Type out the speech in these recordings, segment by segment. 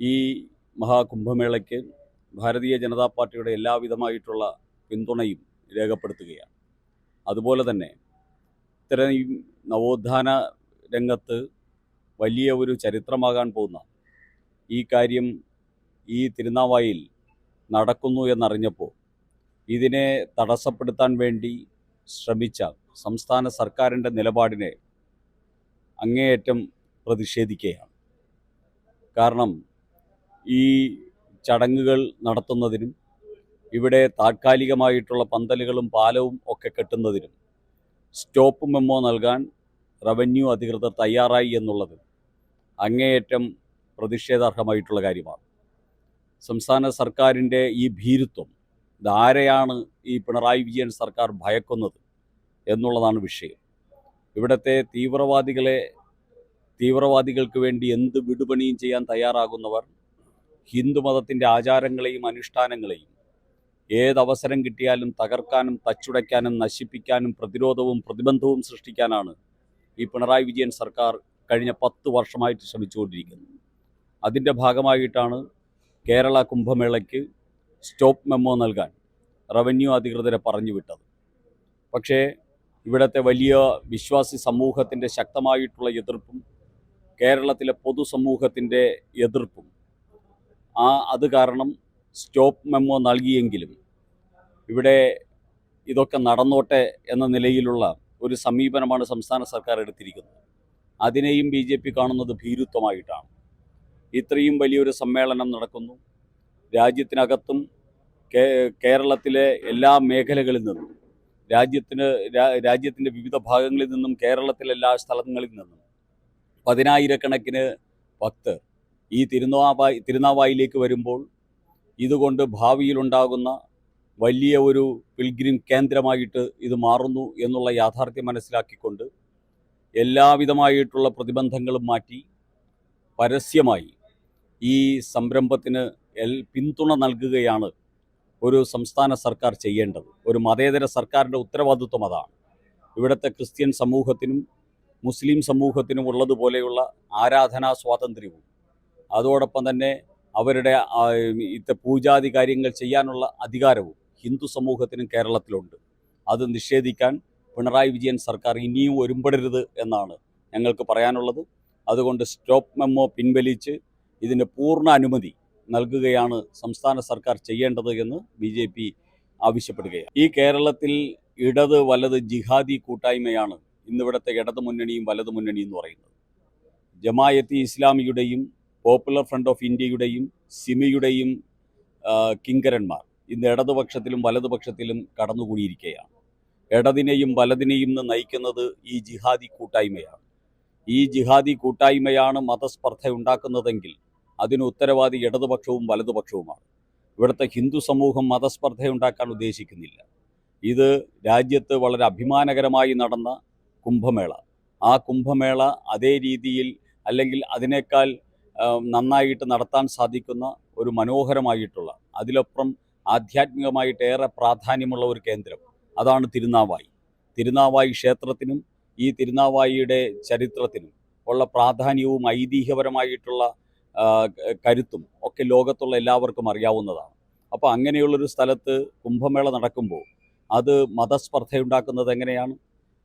ഈ മഹാകുംഭമേളയ്ക്ക് ഭാരതീയ ജനതാ പാർട്ടിയുടെ എല്ലാവിധമായിട്ടുള്ള പിന്തുണയും രേഖപ്പെടുത്തുകയാണ്. അതുപോലെ തന്നെ ഇത്തരം നവോത്ഥാന രംഗത്ത് വലിയ ഒരു ചരിത്രമാകാൻ പോകുന്ന ഈ കാര്യം ഈ തിരുനാവായിൽ നടക്കുന്നു എന്നറിഞ്ഞപ്പോൾ ഇതിനെ തടസ്സപ്പെടുത്താൻ വേണ്ടി ശ്രമിച്ച സംസ്ഥാന സർക്കാരിന്റെ നിലപാടിനെ അങ്ങേയറ്റം പ്രതിഷേധിക്കുകയാണ്. കാരണം ഈ ചടങ്ങുകൾ നടത്തുന്നതിനും ഇവിടെ താൽക്കാലികമായിട്ടുള്ള പന്തലുകളും പാലവും ഒക്കെ കെട്ടുന്നതിനും സ്റ്റോപ്പ് മെമ്മോ നൽകാൻ റവന്യൂ അധികൃതർ തയ്യാറായി എന്നുള്ളത് അങ്ങേയറ്റം പ്രതിഷേധാർഹമായിട്ടുള്ള കാര്യമാണ്. സംസ്ഥാന സർക്കാരിന്റെ ഈ ഭീരുത്വം ഇതാരെയാണ് ഈ പിണറായി വിജയൻ സർക്കാർ ഭയക്കുന്നത് എന്നുള്ളതാണ് വിഷയം. ഇവിടുത്തെ തീവ്രവാദികളെ തീവ്രവാദികൾക്ക് വേണ്ടി എന്ത് വിടുപണിയും ചെയ്യാൻ തയ്യാറാകുന്നവർ ഹിന്ദുമതത്തിന്റെ ആചാരങ്ങളെയും അനുഷ്ഠാനങ്ങളെയും ഏതവസരം കിട്ടിയാലും തകർക്കാനും തച്ചുടയ്ക്കാനും നശിപ്പിക്കാനും പ്രതിരോധവും പ്രതിബന്ധവും സൃഷ്ടിക്കാനാണ് ഈ പിണറായി വിജയൻ സർക്കാർ കഴിഞ്ഞ പത്ത് വർഷമായിട്ട് ശ്രമിച്ചുകൊണ്ടിരിക്കുന്നത്. അതിന്റെ ഭാഗമായിട്ടാണ് കേരള കുംഭമേളയ്ക്ക് സ്റ്റോപ്പ് മെമ്മോ നൽകാൻ റവന്യൂ അധികൃതരെ പറഞ്ഞു വിട്ടത് പക്ഷേ ഇവിടുത്തെ വലിയ വിശ്വാസി സമൂഹത്തിന്റെ ശക്തമായിട്ടുള്ള എതിർപ്പും കേരളത്തിലെ പൊതുസമൂഹത്തിന്റെ എതിർപ്പും ആ അത് കാരണം സ്റ്റോപ്പ് മെമ്മോ നൽകിയെങ്കിലും ഇവിടെ ഇതൊക്കെ നടന്നോട്ടെ എന്ന നിലയിലുള്ള ഒരു സമീപനമാണ് സംസ്ഥാന സർക്കാർ എടുത്തിരിക്കുന്നത്. അതിനെയും ബി ജെ പി കാണുന്നത് ഭീരുത്വമായിട്ടാണ്. ഇത്രയും വലിയൊരു സമ്മേളനം നടക്കുന്നു. രാജ്യത്തിനകത്തും കേരളത്തിലെ എല്ലാ മേഖലകളിൽ നിന്നും രാജ്യത്തിന് രാജ്യത്തിന്റെ വിവിധ ഭാഗങ്ങളിൽ നിന്നും കേരളത്തിലെ എല്ലാ സ്ഥലങ്ങളിൽ നിന്നും പതിനായിരക്കണക്കിന് ഭക്തർ ഈ തിരുനാവായി തിരുനാവായിലേക്ക് വരുമ്പോൾ ഇതുകൊണ്ട് ഭാവിയിലുണ്ടാകുന്ന വലിയ ഒരു പിൽഗ്രിം കേന്ദ്രമായിട്ട് ഇത് മാറുന്നു എന്നുള്ള യാഥാർത്ഥ്യം മനസ്സിലാക്കിക്കൊണ്ട് എല്ലാവിധമായിട്ടുള്ള പ്രതിബന്ധങ്ങളും മാറ്റി പരസ്യമായി ഈ സംരംഭത്തിന് എൽ പിന്തുണ നൽകുകയാണ് ഒരു സംസ്ഥാന സർക്കാർ ചെയ്യേണ്ടത്. ഒരു മതേതര സർക്കാരിന്റെ ഉത്തരവാദിത്വം അതാണ്. ഇവിടുത്തെ ക്രിസ്ത്യൻ സമൂഹത്തിനും മുസ്ലിം സമൂഹത്തിനും ഉള്ളതുപോലെയുള്ള ആരാധനാ സ്വാതന്ത്ര്യവും അതോടൊപ്പം തന്നെ അവരുടെ ഇത്തെ പൂജാതി കാര്യങ്ങൾ ചെയ്യാനുള്ള അധികാരവും ഹിന്ദു സമൂഹത്തിനും കേരളത്തിലുണ്ട്. അത് നിഷേധിക്കാൻ പിണറായി വിജയൻ സർക്കാർ ഇനിയും ഒരുമ്പെടരുത് എന്നാണ് ഞങ്ങൾക്ക് പറയാനുള്ളത്. അതുകൊണ്ട് സ്റ്റോപ്പ് മെമ്മോ പിൻവലിച്ച് ഇതിന് പൂർണ അനുമതി നൽകുകയാണ് സംസ്ഥാന സർക്കാർ ചെയ്യേണ്ടത് എന്ന് ബി ജെ പി ആവശ്യപ്പെടുകയാണ്. ഈ കേരളത്തിൽ ഇടത് വലത് ജിഹാദി കൂട്ടായ്മയാണ് ഇന്നിവിടുത്തെ ഇടതു മുന്നണിയും വലതു മുന്നണിയും എന്ന് പറയുന്നത്. ജമായത്തി ഇസ്ലാമിയുടെയും പോപ്പുലർ ഫ്രണ്ട് ഓഫ് ഇന്ത്യയുടെയും സിമിയുടെയും കിങ്കരന്മാർ ഇന്ന് ഇടതുപക്ഷത്തിലും വലതുപക്ഷത്തിലും കടന്നുകൂടിയിരിക്കുകയാണ്. ഇടതിനെയും വലതിനെയും ഇന്ന് നയിക്കുന്നത് ഈ ജിഹാദി കൂട്ടായ്മയാണ്. ഈ ജിഹാദി കൂട്ടായ്മയാണ് മതസ്പർദ്ധ ഉണ്ടാക്കുന്നതെങ്കിൽ അതിന് ഉത്തരവാദി ഇടതുപക്ഷവും വലതുപക്ഷവുമാണ്. ഇവിടുത്തെ ഹിന്ദു സമൂഹം മതസ്പർദ്ധ ഉണ്ടാക്കാൻ ഉദ്ദേശിക്കുന്നില്ല. ഇത് രാജ്യത്ത് വളരെ അഭിമാനകരമായി നടന്ന കുംഭമേള. ആ കുംഭമേള അതേ രീതിയിൽ അല്ലെങ്കിൽ അതിനേക്കാൾ നന്നായിട്ട് നടത്താൻ സാധിക്കുന്ന ഒരു മനോഹരമായിട്ടുള്ള അതിലപ്പുറം ആധ്യാത്മികമായിട്ട് ഏറെ പ്രാധാന്യമുള്ള ഒരു കേന്ദ്രം. അതാണ് തിരുനാവായി. തിരുനാവായി ക്ഷേത്രത്തിനും ഈ തിരുനാവായിയുടെ ചരിത്രത്തിനും ഉള്ള പ്രാധാന്യവും ഐതിഹ്യപരമായിട്ടുള്ള കരുത്തും ഒക്കെ ലോകത്തുള്ള എല്ലാവർക്കും അറിയാവുന്നതാണ്. അപ്പോൾ അങ്ങനെയുള്ളൊരു സ്ഥലത്ത് കുംഭമേള നടക്കുമ്പോൾ അത് മതസ്പർദ്ധയുണ്ടാക്കുന്നത് എങ്ങനെയാണ്?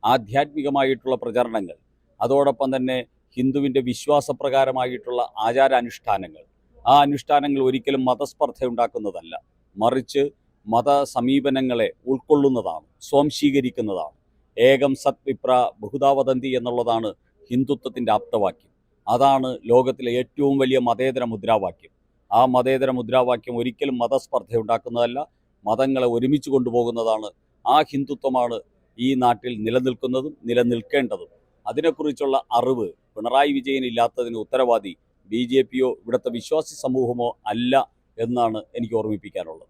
ആധ്യാത്മികമായിട്ടുള്ള പ്രചരണങ്ങൾ അതോടൊപ്പം തന്നെ ഹിന്ദുവിന്റെ വിശ്വാസപ്രകാരമായിട്ടുള്ള ആചാരാനുഷ്ഠാനങ്ങൾ. ആ അനുഷ്ഠാനങ്ങൾ ഒരിക്കലും മതസ്പർദ്ധ ഉണ്ടാക്കുന്നതല്ല മറിച്ച് മത സമീപനങ്ങളെ ഉൾക്കൊള്ളുന്നതാണ് സ്വാംശീകരിക്കുന്നതാണ്. ഏകം സത്വിപ്ര ബഹുതാവദന്തി എന്നുള്ളതാണ് ഹിന്ദുത്വത്തിന്റെ ആപ്തവാക്യം. അതാണ് ലോകത്തിലെ ഏറ്റവും വലിയ മതേതര മുദ്രാവാക്യം. ആ മതേതര മുദ്രാവാക്യം ഒരിക്കലും മതസ്പർദ്ധ ഉണ്ടാക്കുന്നതല്ല മതങ്ങളെ ഒരുമിച്ച് കൊണ്ടുപോകുന്നതാണ് ആ ഹിന്ദുത്വമാണ് ഈ നാട്ടിൽ നിലനിൽക്കുന്നതും നിലനിൽക്കേണ്ടതും. അതിനെക്കുറിച്ചുള്ള അറിവ് പിണറായി വിജയൻ ഇല്ലാത്തതിന് ഉത്തരവാദി ബി ജെ പിയോ ഇവിടുത്തെ വിശ്വാസി സമൂഹമോ അല്ല എന്നാണ് എനിക്ക് ഓർമ്മിപ്പിക്കാനുള്ളത്.